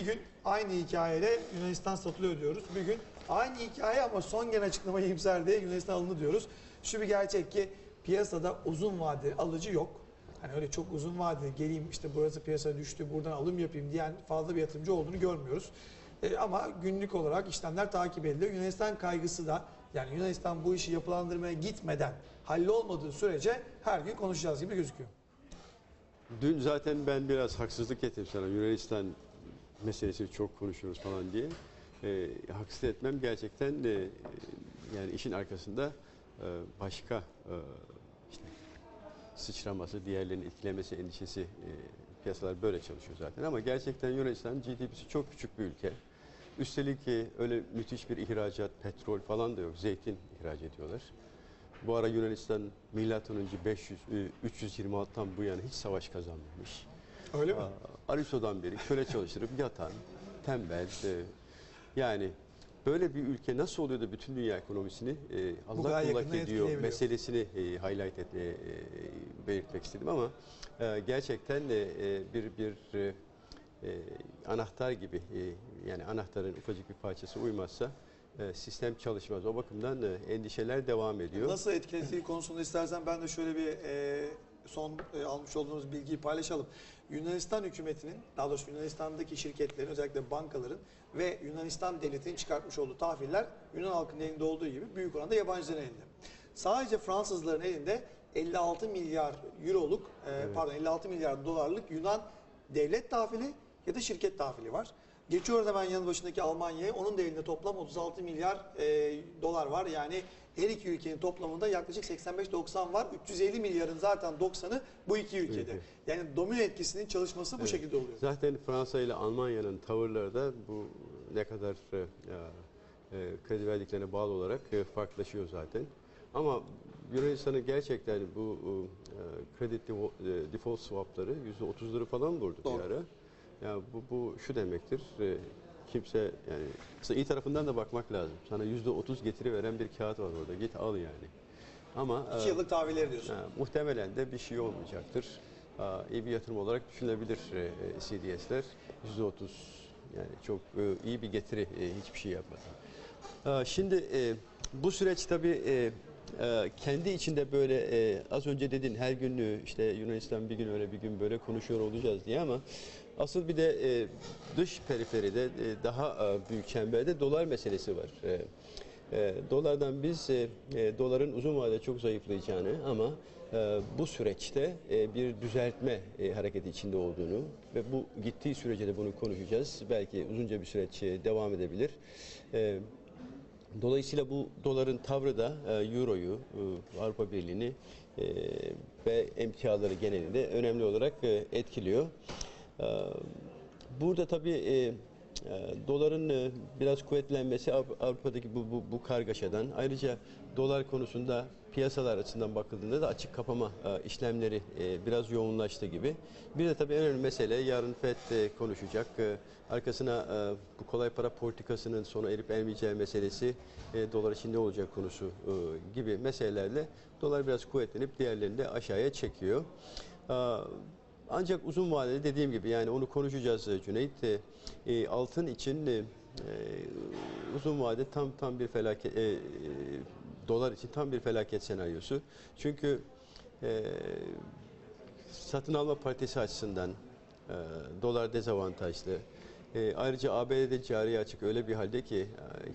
bir gün aynı hikayeyle Yunanistan satılıyor diyoruz. Bir gün aynı hikaye ama son gelen açıklama iyimser diye Yunanistan alındı diyoruz. Şu bir gerçek ki piyasada uzun vadeli alıcı yok. Hani öyle çok uzun vadeli geleyim işte burası piyasa düştü buradan alım yapayım diyen fazla bir yatırımcı olduğunu görmüyoruz. E, ama günlük olarak işlemler takip ediliyor. Yunanistan kaygısı da yani Yunanistan bu işi yapılandırmaya gitmeden hallolmadığı sürece her gün konuşacağız gibi gözüküyor. Dün zaten ben biraz haksızlık ettim sana. Yunanistan meselesini çok konuşuyoruz falan diye. E, haksız etmem gerçekten e, yani işin arkasında e, başka e, işte sıçraması, diğerlerinin etkilemesi endişesi e, piyasalar böyle çalışıyor zaten. Ama gerçekten Yunanistan GDP'si çok küçük bir ülke. Üstelik e, öyle müthiş bir ihracat, petrol falan da yok. Zeytin ihraç ediyorlar. Bu ara Yunanistan milattan önce 500 e, 326'dan bu yana hiç savaş kazanmamış. Öyle mi? Aristo'dan beri köle çalıştırıp yatan, tembel, e, yani böyle bir ülke nasıl oluyor da bütün dünya ekonomisini e, Allah yakından ediyor meselesini e, highlight etmeye, e, belirtmek istedim ama e, gerçekten de e, bir bir e, e, anahtar gibi e, yani anahtarın ufacık bir parçası uymazsa e, sistem çalışmaz. O bakımdan e, endişeler devam ediyor. Nasıl etkilediği konusunda istersen ben de şöyle bir e, son e, almış olduğumuz bilgiyi paylaşalım. Yunanistan hükümetinin, daha doğrusu Yunanistan'daki şirketlerin, özellikle bankaların ve Yunanistan devletinin çıkartmış olduğu tahviller Yunan halkının elinde olduğu gibi büyük oranda yabancıların elinde. Sadece Fransızların elinde 56 milyar euroluk, e, pardon 56 milyar dolarlık Yunan devlet tahvili ya da şirket tahvili var. Geçiyoruz hemen yanı başındaki Almanya'ya. Onun da elinde toplam 36 milyar e, dolar var. Yani her iki ülkenin toplamında yaklaşık 85-90 var. 350 milyarın zaten 90'ı bu iki ülkede. Evet. Yani domino etkisinin çalışması bu Evet. şekilde oluyor. Zaten Fransa ile Almanya'nın tavırları da bu ne kadar e, e, kredi verdiklerine bağlı olarak e, farklılaşıyor zaten. Ama Yunanistan'ın gerçekten bu e, kredi devo- e, default swapları %30'ları falan vurdu Doğru. bir ara. Ya bu, bu şu demektir. e, kimse yani aslında iyi tarafından da bakmak lazım. Sana %30 getiri veren bir kağıt var orada. Git al yani. Ama 2 e, yıllık tahvilleri diyorsun. Ha, muhtemelen de bir şey olmayacaktır. Aa, iyi bir yatırım olarak düşünülebilir e, e, CDS'ler. %30 yani çok e, iyi bir getiri e, hiçbir şey yapmadan. Aa, şimdi e, bu süreç tabii e, e, kendi içinde böyle e, az önce dedin her gün e, işte Yunanistan bir gün öyle bir gün böyle konuşuyor olacağız diye ama asıl bir de e, dış periferide e, daha e, büyük çemberde dolar meselesi var. E, e, dolardan biz e, e, doların uzun vadede çok zayıflayacağını ama e, bu süreçte e, bir düzeltme e, hareketi içinde olduğunu ve bu gittiği sürece de bunu konuşacağız. Belki uzunca bir süreç e, devam edebilir. E, Dolayısıyla bu doların tavrı da e, Euro'yu, e, Avrupa Birliği'ni e, ve emtiaları genelinde önemli olarak e, etkiliyor. E, Burada tabii e, e, doların e, biraz kuvvetlenmesi Avrupa- Avrupa'daki bu, bu, bu kargaşadan ayrıca dolar konusunda piyasalar açısından bakıldığında da açık kapama işlemleri biraz yoğunlaştı gibi. Bir de tabii en önemli mesele yarın FED konuşacak. Arkasına bu kolay para politikasının sona erip ermeyeceği meselesi dolar için ne olacak konusu gibi meselelerle dolar biraz kuvvetlenip diğerlerini de aşağıya çekiyor. Ancak uzun vadede dediğim gibi yani onu konuşacağız e, Cüneyt. E, e, altın için e, e, uzun vade tam tam bir felaket e, dolar için tam bir felaket senaryosu. Çünkü e, satın alma paritesi açısından e, dolar dezavantajlı. E, ayrıca ABD'de cari açık öyle bir halde ki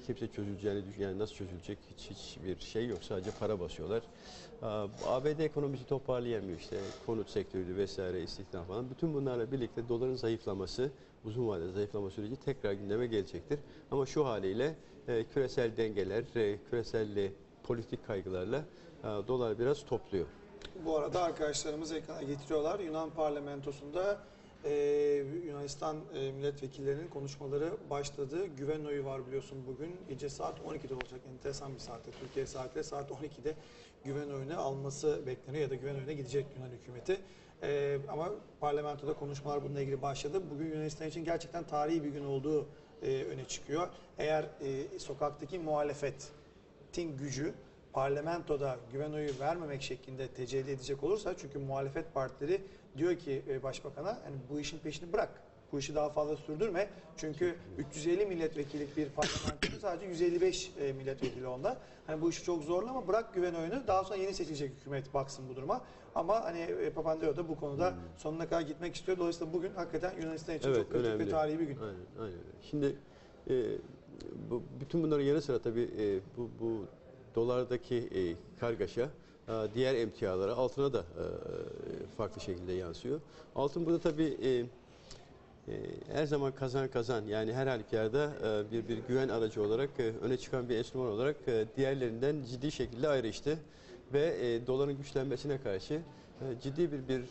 kimse çözüleceğini düşün yani nasıl çözülecek hiç hiçbir şey yok sadece para basıyorlar. ABD ekonomisi toparlayamıyor işte konut sektörü vesaire istihdam falan. Bütün bunlarla birlikte doların zayıflaması uzun vadede zayıflama süreci tekrar gündeme gelecektir. Ama şu haliyle e, küresel dengeler, e, küresel politik kaygılarla e, dolar biraz topluyor. Bu arada arkadaşlarımız ekrana getiriyorlar. Yunan parlamentosunda e, Yunanistan e, milletvekillerinin konuşmaları başladı. Güven oyu var biliyorsun bugün. Gece saat 12'de olacak. Enteresan bir saatte. Türkiye saatiyle saat 12'de güven oyunu alması bekleniyor ya da güven oyuna gidecek Yunan hükümeti. E, ama parlamentoda konuşmalar bununla ilgili başladı. Bugün Yunanistan için gerçekten tarihi bir gün olduğu e, öne çıkıyor. Eğer e, sokaktaki muhalefetin gücü parlamentoda güven oyu vermemek şeklinde tecelli edecek olursa çünkü muhalefet partileri diyor ki e, başbakana hani bu işin peşini bırak. Bu işi daha fazla sürdürme. Çünkü 350 milletvekillik bir parlamentonun sadece 155 e, milletvekili onda. Hani bu işi çok zorlama bırak güven oyunu. Daha sonra yeni seçilecek hükümet baksın bu duruma. Ama hani e, Papandreou da bu konuda sonuna kadar gitmek istiyor. Dolayısıyla bugün hakikaten Yunanistan için çok kritik ve tarihi bir gün. Aynen, aynen. Şimdi e, bu, bütün bunların yanı sıra tabii e, bu, bu dolardaki e, kargaşa diğer emtialara, altına da e, farklı şekilde yansıyor. Altın burada tabii e, e, her zaman kazan kazan yani her halükarda bir bir güven aracı olarak öne çıkan bir enstrüman olarak diğerlerinden ciddi şekilde ayrıştı ve doların güçlenmesine karşı ciddi bir bir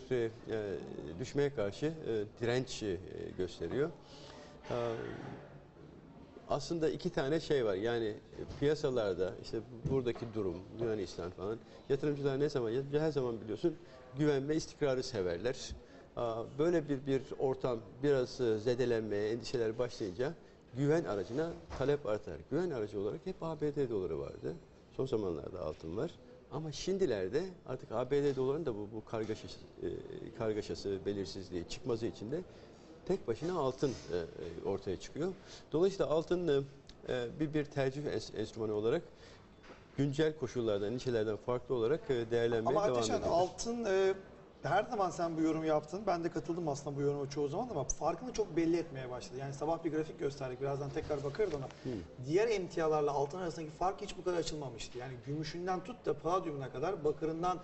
düşmeye karşı direnç gösteriyor. Aslında iki tane şey var. Yani e, piyasalarda işte buradaki durum, Yunanistan falan yatırımcılar ne zaman her zaman biliyorsun güven ve istikrarı severler. Böyle bir bir ortam biraz e, zedelenmeye, endişeler başlayınca güven aracına talep artar. Güven aracı olarak hep ABD doları vardı. Son zamanlarda altın var. Ama şimdilerde artık ABD dolarının da bu, bu kargaşası, e, kargaşası, belirsizliği, çıkmazı içinde tek başına altın e, e, ortaya çıkıyor. Dolayısıyla altın e, e, bir bir tercih enstrümanı olarak güncel koşullardan, endişelerden farklı olarak e, değerlenmeye Ama devam ediyor. altın e, her zaman sen bu yorumu yaptın. Ben de katıldım aslında bu yoruma çoğu zaman ama farkını çok belli etmeye başladı. Yani sabah bir grafik gösterdik. Birazdan tekrar bakarız ona. Diğer emtialarla altın arasındaki fark hiç bu kadar açılmamıştı. Yani gümüşünden tut da palladiumuna kadar, bakırından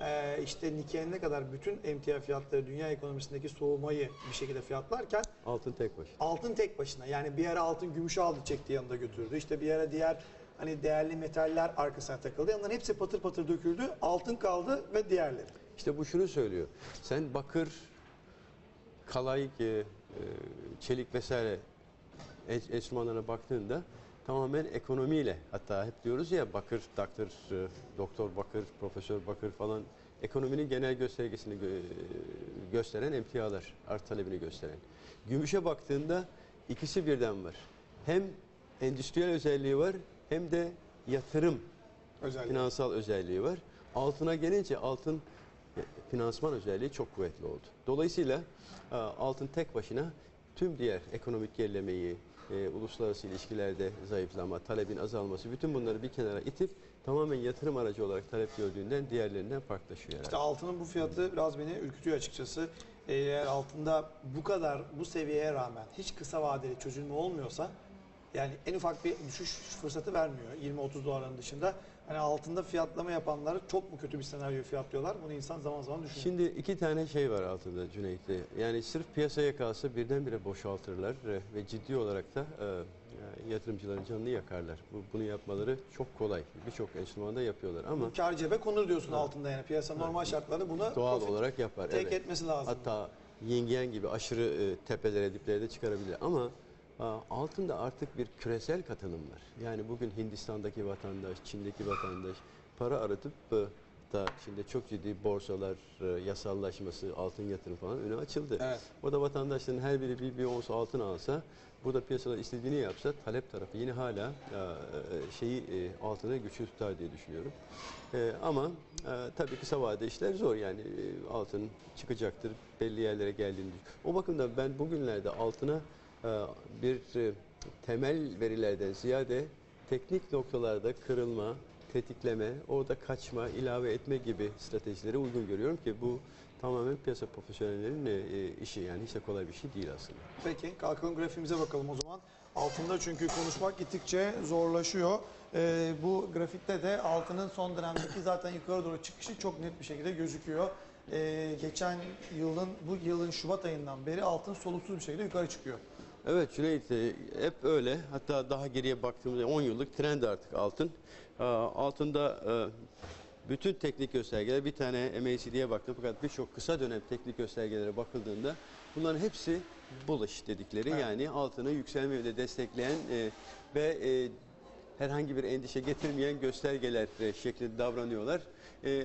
e, işte nikeline kadar bütün emtia fiyatları dünya ekonomisindeki soğumayı bir şekilde fiyatlarken Altın tek başına. altın tek başına yani bir ara altın gümüşü aldı çekti yanında götürdü. İşte bir ara diğer hani değerli metaller arkasına takıldı. Onların hepsi patır patır döküldü. Altın kaldı ve diğerleri. İşte bu şunu söylüyor. Sen bakır, kalay, e, e, çelik vesaire enstrümanlarına baktığında tamamen ekonomiyle hatta hep diyoruz ya bakır, doktor, doktor bakır, profesör bakır falan ekonominin genel göstergesini gö- gösteren emtialar, arz talebini gösteren. Gümüşe baktığında ikisi birden var. Hem endüstriyel özelliği var hem de yatırım Özellikle. finansal özelliği var. Altına gelince altın e, finansman özelliği çok kuvvetli oldu. Dolayısıyla e, altın tek başına tüm diğer ekonomik gerilemeyi, e, uluslararası ilişkilerde zayıflama, talebin azalması bütün bunları bir kenara itip tamamen yatırım aracı olarak talep gördüğünden diğerlerinden farklılaşıyor herhalde. İşte altının bu fiyatı biraz beni ürkütüyor açıkçası. Eğer altında bu kadar bu seviyeye rağmen hiç kısa vadeli çözülme olmuyorsa yani en ufak bir düşüş fırsatı vermiyor 20-30 doların dışında. Hani altında fiyatlama yapanlar çok mu kötü bir senaryo fiyatlıyorlar? Bunu insan zaman zaman düşünüyor. Şimdi iki tane şey var altında Cüneyt'te. Yani sırf piyasaya kalsa birdenbire boşaltırlar e, ve ciddi olarak da e, yatırımcıların canını yakarlar. Bu, bunu yapmaları çok kolay. Birçok enstrümanda yapıyorlar ama Kar cebe konur diyorsun altında yani. Piyasa normal şartlarda buna doğal olarak yapar. tek evet. etmesi lazım. Hatta yengeyen gibi aşırı e, tepelere, diplere de çıkarabilir. Ama altında artık bir küresel katılım var. Yani bugün Hindistan'daki vatandaş, Çin'deki vatandaş para aratıp e, da şimdi çok ciddi borsalar, e, yasallaşması, altın yatırım falan önü açıldı. Evet. O da vatandaşların her biri bir, bir ons altın alsa, burada piyasalar istediğini yapsa talep tarafı yine hala e, şeyi altına güçlü tutar diye düşünüyorum. Ama tabii kısa vadede işler zor yani altın çıkacaktır belli yerlere geldiğini düşün- O bakımdan ben bugünlerde altına bir e, temel verilerden ziyade teknik noktalarda kırılma, tetikleme, orada kaçma, ilave etme gibi stratejileri uygun görüyorum ki bu tamamen piyasa profesyonellerinin e, e, işi yani hiç de kolay bir şey değil aslında. Peki kalkalım grafiğimize bakalım o zaman. Altında çünkü konuşmak gittikçe zorlaşıyor. Ee, bu grafikte de altının son dönemdeki zaten yukarı doğru çıkışı çok net bir şekilde gözüküyor. Ee, geçen yılın, bu yılın Şubat ayından beri altın soluksuz bir şekilde yukarı çıkıyor. Evet Cüneyt hep öyle. Hatta daha geriye baktığımızda 10 yıllık trend artık altın. Altında e, bütün teknik göstergeler bir tane MACD'ye baktım fakat birçok kısa dönem teknik göstergelere bakıldığında bunların hepsi bullish dedikleri Evet. yani altını yükselme yönünde destekleyen e, ve e, herhangi bir endişe getirmeyen göstergeler şeklinde davranıyorlar.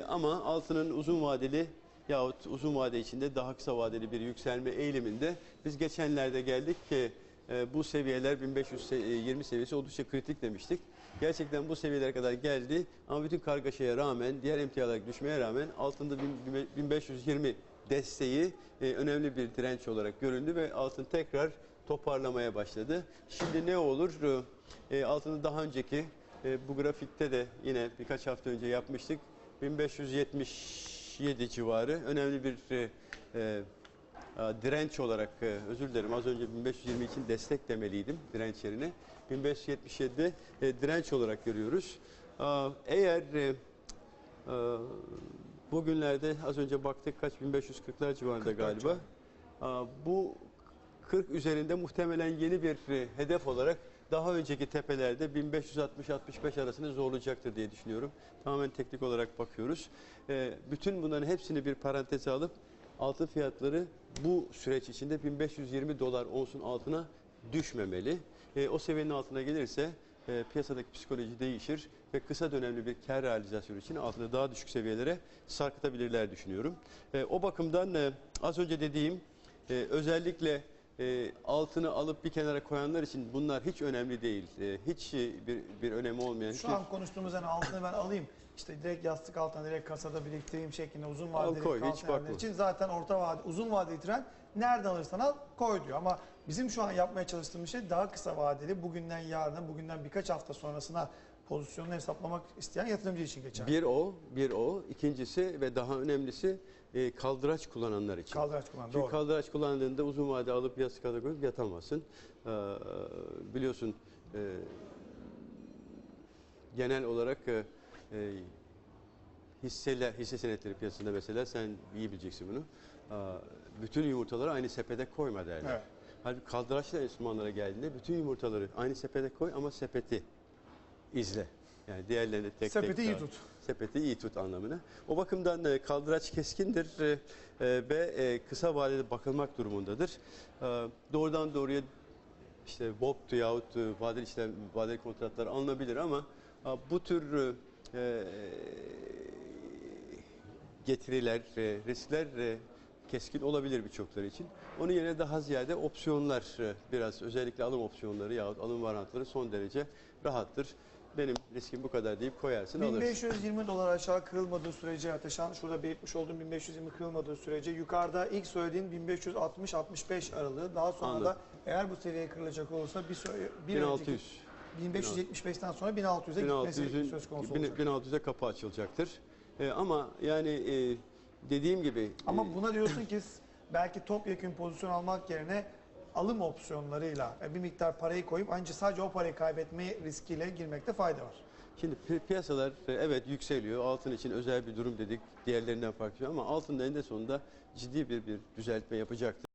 Ama altının uzun vadeli yahut uzun vade içinde daha kısa vadeli bir yükselme eğiliminde biz geçenlerde geldik ki e, bu seviyeler 1520 seviyesi oldukça kritik demiştik. Gerçekten bu seviyelere kadar geldi ama bütün kargaşaya rağmen, diğer emtialar düşmeye rağmen altında bin- bin- 1520 desteği e, önemli bir direnç olarak göründü ve altın tekrar toparlamaya başladı. Şimdi ne olur? E, altını daha önceki e, bu grafikte de yine birkaç hafta önce yapmıştık. 1577 civarı önemli bir e, e, direnç olarak e, özür dilerim az önce 1520 için destek demeliydim direnç yerine. 1577'de e, direnç olarak görüyoruz. Eğer bugünlerde az önce baktık kaç 1540'lar civarında 44 galiba. Bu 40 üzerinde muhtemelen yeni bir hedef olarak daha önceki tepelerde 1560-65 arasını zorlayacaktır diye düşünüyorum. Tamamen teknik olarak bakıyoruz. E, Bütün bunların hepsini bir paranteze alıp altın fiyatları bu süreç içinde 1520 dolar onsun altına düşmemeli. E, o seviyenin altına gelirse e, piyasadaki psikoloji değişir ve kısa dönemli bir kar realizasyonu için altını daha düşük seviyelere sarkıtabilirler düşünüyorum. E, o bakımdan e, az önce dediğim e, özellikle e, altını alıp bir kenara koyanlar için bunlar hiç önemli değil. E, hiç e, bir, bir önemi olmayan. Şu an konuştuğumuz yani altını ben alayım. işte direkt yastık altına direkt kasada biriktireyim şeklinde uzun vadeli koy, hiç bakma. için zaten orta vade uzun vadeli trend nereden alırsan al koy diyor. Ama bizim şu an yapmaya çalıştığımız şey daha kısa vadeli bugünden yarına bugünden birkaç hafta sonrasına pozisyonunu hesaplamak isteyen yatırımcı için geçer. Bir o, bir o. İkincisi ve daha önemlisi e, kaldıraç kullananlar için. Kaldıraç kullan Çünkü doğru. kaldıraç kullandığında uzun vade alıp yastıkada koyup yatamazsın. Ee, biliyorsun e, genel olarak e, e, hisseler, hisse senetleri piyasasında mesela sen iyi bileceksin bunu. Aa, bütün yumurtaları aynı sepete koyma derler. Evet. Halbuki kaldıraçlı enstrümanlara geldiğinde bütün yumurtaları aynı sepete koy ama sepeti izle. Yani diğerlerini tek tek Sepeti iyi dağıt. tut. Sepeti iyi tut anlamına. O bakımdan e, kaldıraç keskindir e, e, ve kısa vadede bakılmak durumundadır. Doğrudan doğruya işte BOP'tu yahut vadeli işlem, vadeli kontratlar alınabilir ama bu tür getiriler, riskler keskin olabilir birçokları için. Onun yerine daha ziyade opsiyonlar biraz özellikle alım opsiyonları yahut alım varantları son derece rahattır. Benim riskim bu kadar deyip koyarsın alırsın. 1520 dolar aşağı kırılmadığı sürece Ateşan şurada belirtmiş olduğum 1520 kırılmadığı sürece yukarıda ilk söylediğin 1560-65 aralığı daha sonra Anladım. da eğer bu seviye kırılacak olursa bir, bir 1600. önceki 1575'ten sonra 1600'e gitmesi 1600'ün söz konusu olacak. 1600'e kapı açılacaktır. E, ama yani e, dediğim gibi Ama e, buna diyorsun ki belki topyekun pozisyon almak yerine alım opsiyonlarıyla e, bir miktar parayı koyup ancak sadece o parayı kaybetme riskiyle girmekte fayda var. Şimdi pi- piyasalar e, evet yükseliyor. Altın için özel bir durum dedik. Diğerlerinden farklı ama altın da eninde sonunda ciddi bir bir düzeltme yapacaktır.